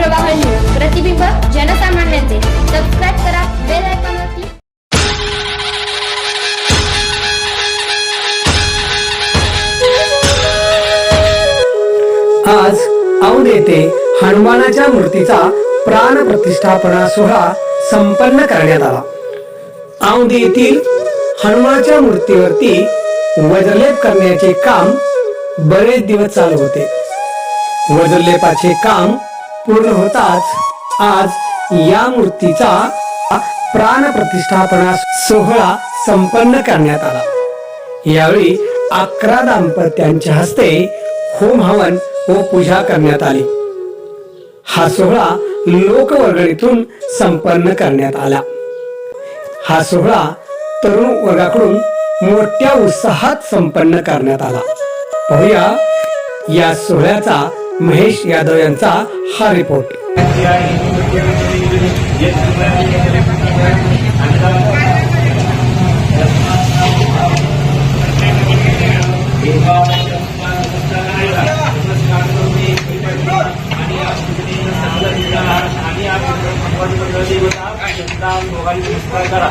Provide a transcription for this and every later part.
प्रवाह न्यूज प्रतिबिंब जनसामान्यांचे. सबस्क्राईब करा बेल आयकॉनवरती आज औंध येथे हनुमानाच्या मूर्तीचा प्राण प्रतिष्ठापना सोहळा संपन्न करण्यात आला. औंध येथील हनुमानाच्या मूर्तीवरती वज्रलेप करण्याचे काम बरेच दिवस चालू होते. वज्रलेपाचे काम पूर्ण होताच आज या मूर्तीचा प्राण प्रतिष्ठापना सोहळा संपन्न करण्यात आला. यावेळी अकरा दाम्पत्यांच्या हस्ते होम हवन व पूजा करण्यात आली. हा सोहळा लोकवर्गणीतून संपन्न करण्यात आला. हा सोहळा तरुण वर्गाकडून मोठ्या उत्साहात संपन्न करण्यात आला. पाहूया या सोहळ्याचा महेश यादव यांचा हा रिपोर्ट करा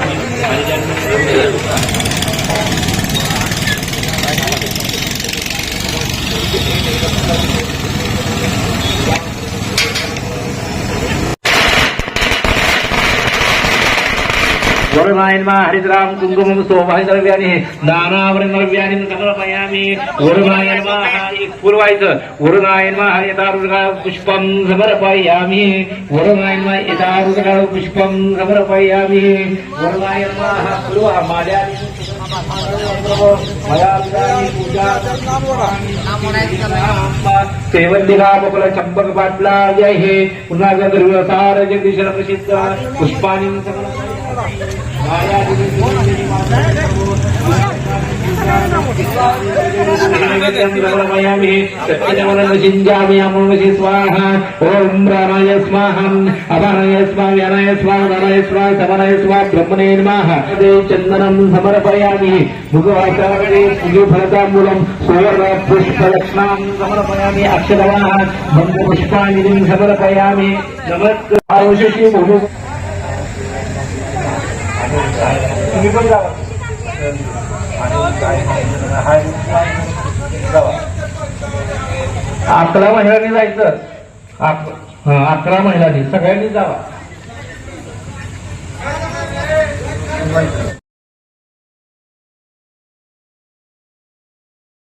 हरिद्राम कुङ्कुमं सोमाहि द्रव्यानि दानावरण द्रव्यानि समर्पयामि वरुणायन्मा हरि पूर्वायचं वरुणायन्मा हरितारुगा पुष्पं समर्पयामि वरुणायन्मा यदारुगा पुष्पं समर्पयामि वरुणायन्मा पूर्वा माझ्या सेवंतिका मुकुल पाटला जय हे पुन्हा गर्भसार प्रसिद्ध स्वाहा ॐ प्राणाय स्वाहम् अपानाय स्वा व्यानाय स्वा स्वा स्वा ब्रह्मणे नमः समर्पयामि मुखवाचारे पुष्पफलताम्बूलं सुवर्ण समर्पयामि अक्षरवाः समर्पयामि तुम्ही पण जावा. अकरा महिलांनी जायचं. अकरा महिलांनी. सगळ्यांनी जावा.